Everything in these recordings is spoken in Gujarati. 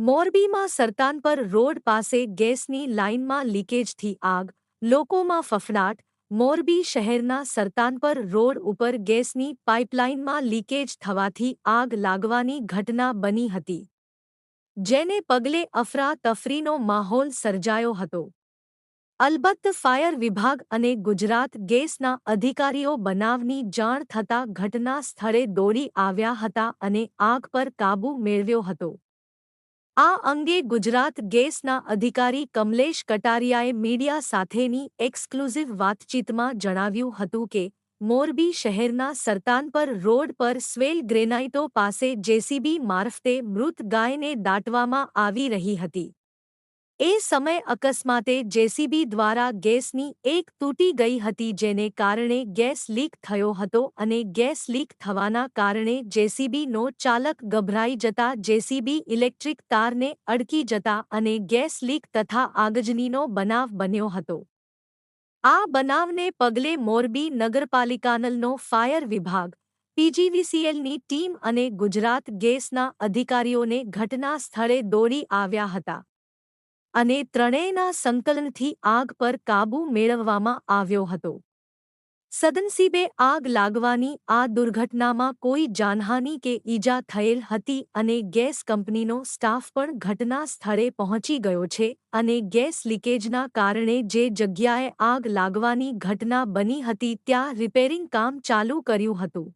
મોરબીમાં સરતાનપર રોડ પાસે ગેસની લાઇનમાં લીકેજથી આગ, લોકોમાં ફફડાટ, મોરબી શહેરના સરતાનપર રોડ ઉપર ગેસની પાઇપલાઇનમાં લીકેજ થવાથી આગ લાગવાની ઘટના બની હતી, જેને પગલે અફરાતફરીનો માહોલ સર્જાયો હતો. અલબત્ત ફાયર વિભાગ અને ગુજરાત ગેસના અધિકારીઓ બનાવની જાણ થતાં ઘટના સ્થળે દોડી આવ્યા હતા અને આગ પર કાબૂ મેળવ્યો હતો. આ અંગે ગુજરાત ગેસના અધિકારી કમલેશ કટારિયાએ મીડિયા સાથેની એક્સક્લુઝિવ વાતચીતમાં જણાવ્યું હતું કે, મોરબી શહેરના સરતાનપર રોડ પર સ્વેલ ગ્રેનાઇટો પાસે જેસીબી મારફતે મૃત ગાયને દાટવામાં આવી રહી હતી. એ સમય અકસ્માતે જેસીબી દ્વારા ગેસની એક તૂટી ગઈ હતી જેને કારણે ગેસ લીક થયો હતો અને ગેસ લીક થવાના કારણે જેસીબીનો ચાલક ગભરાઈ જતા જેસીબી ઇલેક્ટ્રિક તારને અડકી જતા અને ગેસ લીક તથા આગજનીનો બનાવ બન્યો હતો. આ બનાવને પગલે મોરબી નગરપાલિકાનલનો ફાયર વિભાગ, પીજીવીસીએલની ટીમ અને ગુજરાત ગેસના અધિકારીઓને ઘટના સ્થળે દોડી આવ્યા હતા. અને ત્રણેયના સંકલનથી આગ પર કાબૂ મેળવવામાં આવ્યો હતો. સદનસીબે આગ લાગવાની આ દુર્ઘટનામાં કોઈ જાનહાનિ કે ઈજા થયેલ હતી અને ગેસ કંપનીનો સ્ટાફ પણ ઘટના સ્થળે પહોંચી ગયો છે અને ગેસ લીકેજના કારણે જે જગ્યાએ આગ લાગવાની ઘટના બની હતી ત્યાં રિપેરિંગ કામ ચાલુ કર્યું હતું.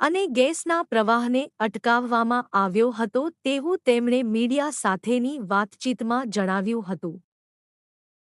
અને ગેસના પ્રવાહને અટકાવવામાં આવ્યો હતો તેવું તેમણે મીડિયા સાથેની વાતચીતમાં જણાવ્યું હતું.